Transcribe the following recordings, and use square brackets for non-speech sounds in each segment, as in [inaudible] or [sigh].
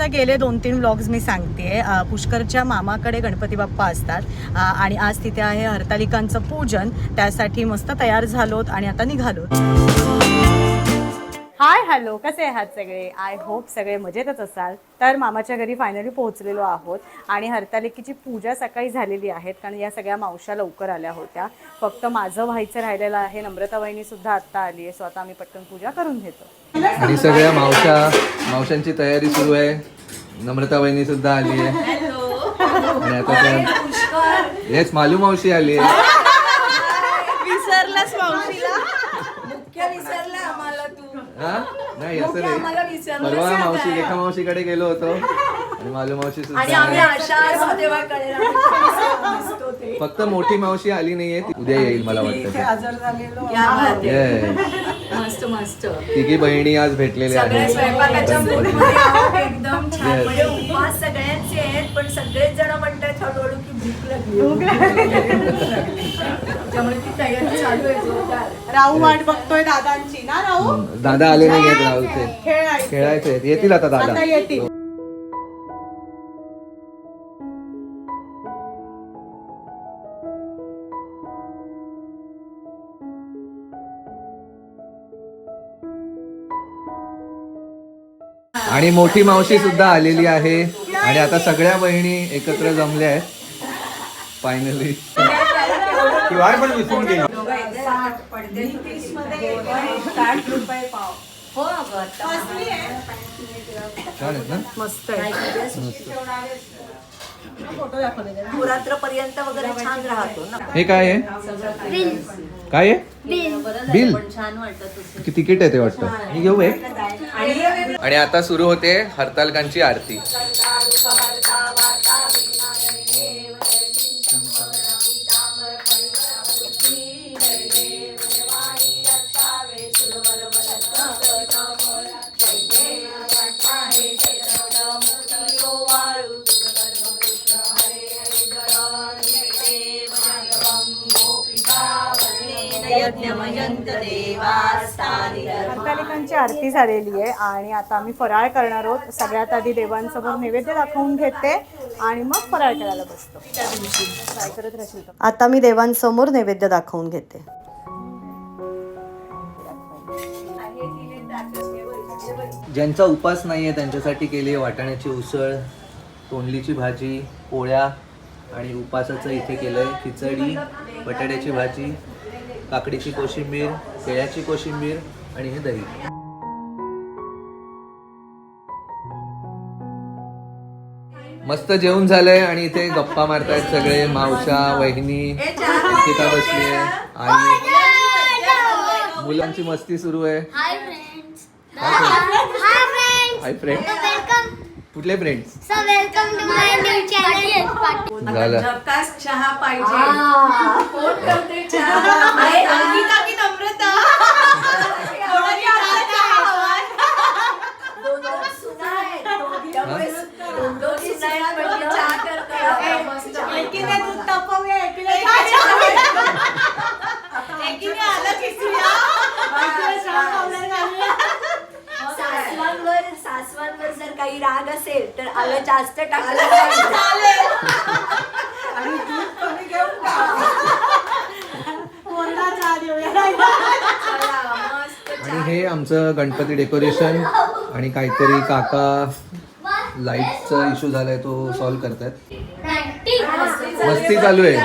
जसं गेले दोन तीन व्लॉग्स मी सांगते पुष्करच्या मामाकडे गणपती बाप्पा असतात. आणि आज तिथे आहे हरतालिकांचं पूजन. त्यासाठी मस्त तयार झालोत आणि आता निघालोत. Hi hello. कसे आहात सगळे? आय होप सगळे मजेतच असाल. तर मामाच्या घरी फायनली पोहोचलेलो आहोत आणि हरतालिकेची पूजा सकाळी झालेली आहेत कारण या सगळ्या मावशा लवकर आल्या होत्या. फक्त माझं व्हायचं राहिलेलं आहे. नम्रता वहिनी सुद्धा आत्ता आली आहे. सो आता आम्ही पटकन पूजा करून घेतो. आणि सगळ्या मावशा मावशांची तयारी सुरू आहे. नम्रता वहिनी सुद्धा आली आहे. आणि आता त्या येस मालू मावशी आली आहे. हा? नाही असं नाही. परवा मावशी रेखा मावशीकडे गेलो होतो. आणि मालू मावशी सुद्धा. फक्त मोठी मावशी आली नाहीये ती उद्या येईल मला वाटतं. Yes. मस्त मस्त. तिघी बहिणी आज भेटलेल्या सगळ्या आहेत स्वयंपाकाच्या गणपती. मूडमध्ये आहोत एकदम छान. Yes. म्हणजे उपवास सगळ्यांचे आहेत पण सगळेच जण म्हणतात हळूहळू की भूक लागली. [laughs] [laughs] त्यामुळे ती तयारी चालू आहे जोरदार. राहू वाट बघतोय दादांची. ना राहू? दादा आले नाही आहेत राहुलचे खेळायचं खेळायचे आहेत. येतील आता दादा. आता येतील. आणि मोठी मावशी सुद्धा आलेली आहे. आणि आता सगळ्या बहिणी एकत्र जमल्या आहेत. फायनली किंवा पण विसरून गेली. हो अगं ना मस्त आहे पर्यंत वगैरे छान राहतो ना हे काय आहे? काय आहे? बिल. तिकीट आहे ते वाटतं? मी घेऊ एक आणि आता सुरू होते हरतालकांची आरती. हरतालिकांची आरती झालेली आहे आणि आता आम्ही फराळ करणार आहोत. सगळ्यात आधी देवांसमोर नैवेद्य दाखवून घेते आणि मग फराळ करायला बसतो. आता मी देवांसमोर नैवेद्य दाखवून घेते. ज्यांचा उपास नाहीये त्यांच्यासाठी केली आहे वाटाण्याची उसळ तोंडलीची भाजी पोळ्या आणि उपासाचं इथे केलंय खिचडी बटाट्याची भाजी. काकडीची कोशिंबीर केळ्याची कोशिंबीर आणि हे दही. मस्त जेवण झालंय आणि इथे गप्पा मारतायत सगळे मावशा वहिनी निकिता बसली आहे आई. मुलांची मस्ती सुरू आहे. हाय फ्रेंड कुठले friends so welcome to my new channel झालं. चहा पाहिजे. कोण करते चहा? [laughs] आहे अंकिता की नम्रता दोन दोन सुना आहेत. त्यामुळे दोन दोन सुना आहेत म्हणजे चहा करतात. मस्त. एकीने दूध तापवूया, एकीने चहा एकीने आलं खिसूया, एकीने चहा पावडर घालूया. सासवांवर सासवांवर जर काही राग असेल तर आलं जास्त टाकलं. आणि दूध कमी घेऊन हे आमचं गणपती डेकोरेशन आणि काहीतरी काका लाईटचा इश्यू झालाय तो सॉल्व्ह करतायत. मस्ती चालू आहे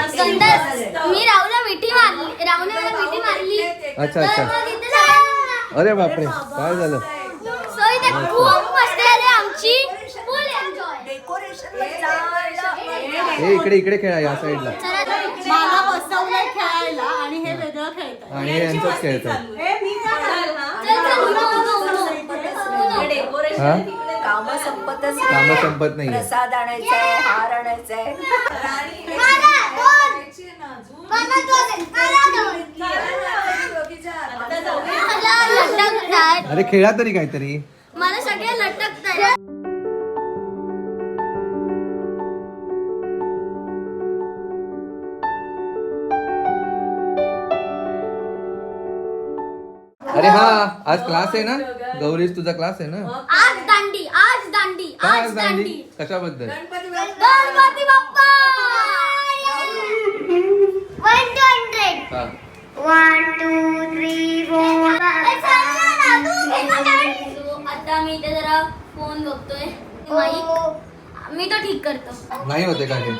मी राहुलला मिठी मारली राहुलने मला मिठी मारली. अच्छा अच्छा. मग इथे सगळ्यांना- अरे बापरे काय झालं? खूप मस्ती आमची फुल एन्जॉय डेकोरेशन चला हे इकडे इकडे खेळा या साईडला मला बसवलंय खेळायला आणि हे वेगळं खेळतात आणि हे यांचंच खेळतात हे. हा काम संपतच काम संपत नाहीये प्रसाद आणायचा आहे हार आणायचा आहे अरे खेळा तरी काहीतरी मला अरे हा आज क्लास आहे ना? गौरीश तुझा क्लास आहे ना? आज दांडी आज दांडी काय आज आज दांडी? दांडी. कशाबद्दल? Ganpati Bappa. Ganpati Bappa one two hundred हा वन टू थ्री फोर आता मी इथे जरा फोन बघतोय. माईक मी तो ठीक करतो. नाही होते का हे?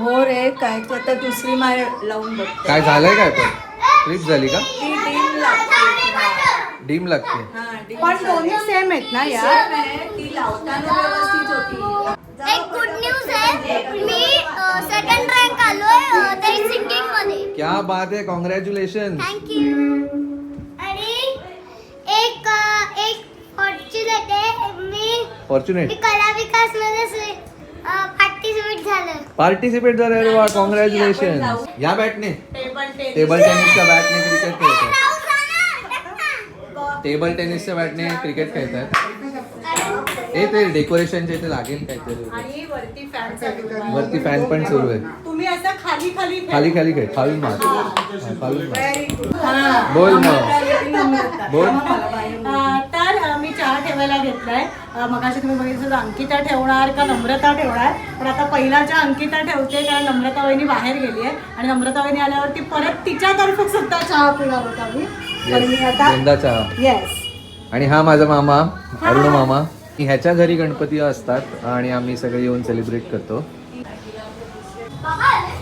हो रे काय तू आता दुसरी माळ लावून बघते. काय झालंय काय पण? ट्रिप झाली का? ती डीम लागते डीम लागते हा, पण दोन्ही सेम आहेत ना यार। ती लावताना व्यवस्थित होती एक गुड न्यूज़ आहे मी सेकंड रँक आलोय अ, तरी सिंगिंग मध्ये क्या बात आहे कॉंग्रॅच्युलेशन थँक्यू आणि एक अ, एक फॉर्च्युनेट आहे मी मी फॉर्च्युनेट कला विकास मध्ये पार्टिसिपेट झालं। पार्टिसिपेट झाले अरे वा कॉंग्रॅच्युलेशन या बॅटने टेबल टेनिसच्या बॅटने क्रिकेट टेबल टेनिसचे बॅटने क्रिकेट खेळतात हे ते डेकोरेशनचे ते लागेल काहीतरी. आणि वरती फॅन चालू आहे. वरती फॅन पण सुरू आहे. तुम्ही असं खाली खाली. खाली खाली खेळ. खालून मार. हा, खालून मार. बोल मग बोल. अं, तर अं, मी चहा ठेवायला घेतलाय. मग अशी तुम्ही बघितलं तर अंकिता ठेवणार का नम्रता ठेवणार? पण आता पहिला ज्या अंकिता ठेवते कारण नम्रता वहिनी बाहेर गेली आहे. आणि नम्रता वहिनी आल्यावरती परत तिच्यातर्फे सुद्धा चहा पिणार होता मी तर मी आता चहा. येस आणि हा माझा मामा अरुण मामा. ह्याच्या घरी गणपती असतात आणि आम्ही सगळे येऊन सेलिब्रेट करतो.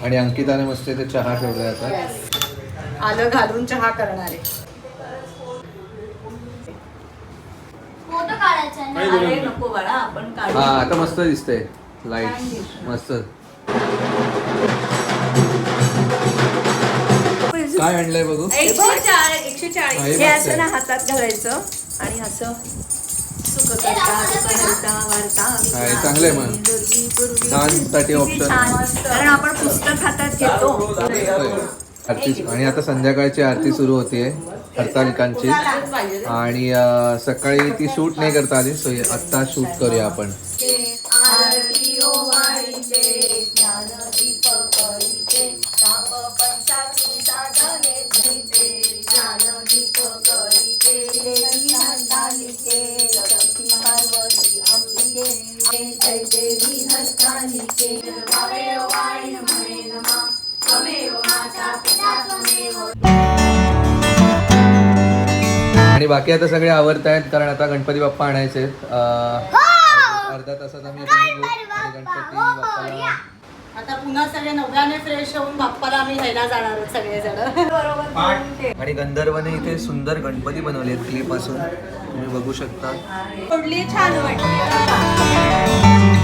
आणि अंकिताने मस्त इथे चहा ठेवलाय आता. आलं घालून चहा करणारे. फोटो काढायचा आहे. ना अरे नको बाळा आपण काढू. हा आता मस्त दिसतंय. लाइट मस्त. काय आणलंय बघू? एकशे चाळीस एकशे चाळीस. हा. असं ना हातात घालायचं आणि असं चांगलंय मग. दुर्गी पूर्वी साठी ऑप्शन कारण आपण पुस्तक हातात घेतो. आरती आणि आता संध्याकाळची आरती सुरू होतीये हरतालिकांची. आणि सकाळी ती शूट नाही करता आली सो आत्ता शूट करूया आपण. देवी हरतालिके वावे वाणी म्हणे नमा त्वमेव माता पिता त्वमेव आणि बाकी आता सगळे आवडत आहेत कारण आता गणपती बाप्पा आणायचे आहेत. अं, अर्ध्या तासात आम्ही गणपती बाप्पाला आता पुन्हा सगळे नव्याने फ्रेश होऊन बाप्पाला आम्ही घ्यायला जाणार आहोत सगळेजण. आणि गंधर्वने इथे सुंदर गणपती बनवले आहेत क्ले पासून. तुम्ही बघू शकता. छान वाटली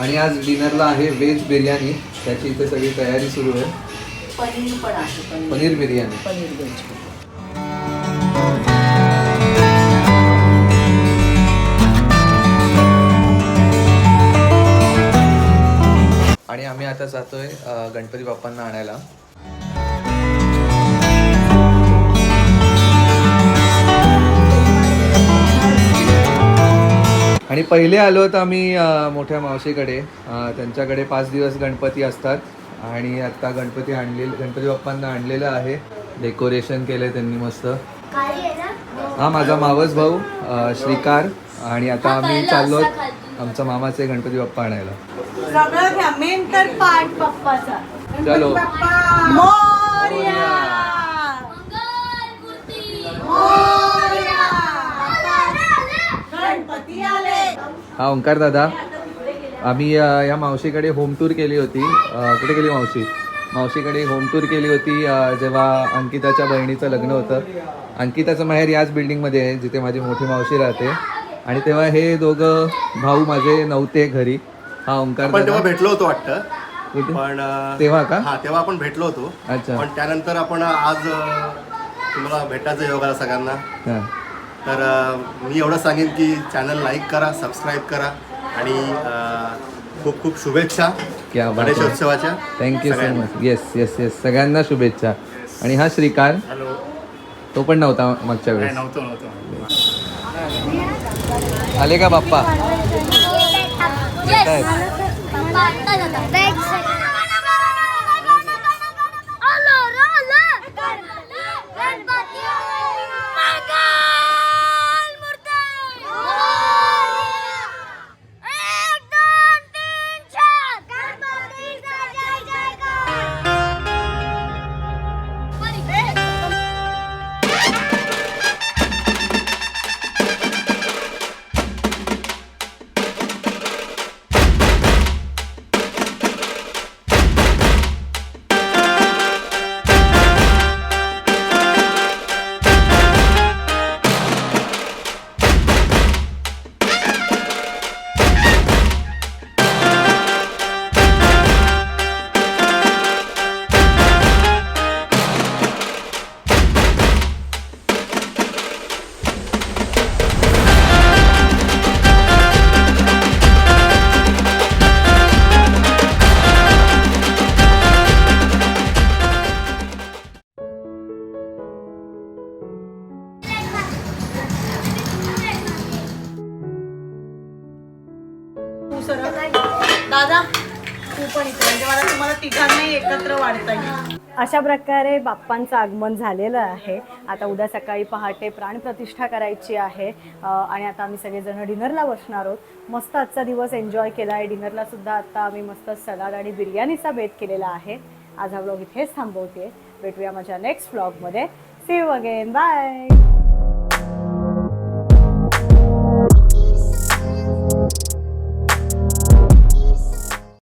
आणि आज डिनरला आहे व्हेज बिर्याणी. त्याची इथे सगळी तयारी सुरू आहे. पनीर पण आहे पनीर. बिर्याणी. पनीर व्हेज आणि आम्ही आता जातोय गणपती बाप्पांना आणायला. आणि पहिले आलो तर आम्ही मोठ्या मावशीकडे. त्यांच्याकडे पाच दिवस गणपती असतात. आणि आता गणपती आणले गणपती बाप्पांना आणलेलं आहे. डेकोरेशन केलंय त्यांनी मस्त. खाली आहे ना? हा माझा मावस भाऊ श्रीकार. आणि आता आम्ही चाललो आमचा मामाचे गणपती बाप्पा आणायला. मेन तर पाठ बाप्पाचा. चलो. मोरया! मोरया! गणपती आले हा ओंकार दादा. आम्ही या मावशीकडे होम टूर केली होती. कुठे गेली मावशी? मावशीकडे होम टूर केली होती जेव्हा अंकिताच्या बहिणीचं लग्न होतं. अंकिताचं माहेर याच बिल्डिंगमध्ये आहे जिथे माझी मोठी मावशी राहते. आणि तेव्हा हे दोघं भाऊ माझे नव्हते घरी. हा ओंकार तेव्हा भेटलो होतो वाटतं? पण तेव्हा का? हा तेव्हा आपण भेटलो होतो. अच्छा. पण त्यानंतर आपण आज तुम्हाला भेटायचं योग सगळ्यांना. हा. तर मी एवढं सांगेन की चॅनल लाईक करा सबस्क्राईब करा आणि खूप खूप शुभेच्छा क्या बात. गणेशोत्सवाच्या. Thank you so. Much yes yes yes सगळ्यांना शुभेच्छा. आणि हा श्रीकार हॅलो. तो पण नव्हता मागच्या वेळेस. नव्हतं नव्हतं. आले का बाप्पा? Yes. अशा प्रकारे बाप्पांचं आगमन झालेलं आहे. आता उद्या सकाळी पहाटे प्राणप्रतिष्ठा करायची आहे. आणि आता आम्ही सगळेजण डिनरला बसणार आहोत. मस्त आजचा दिवस एन्जॉय केला आहे. डिनरला सुद्धा आता आम्ही मस्त सलाद आणि बिर्याणीचा बेत केलेला आहे. आज हा ब्लॉग इथेच थांबवते. भेटूया माझ्या नेक्स्ट ब्लॉगमध्ये. C you again bye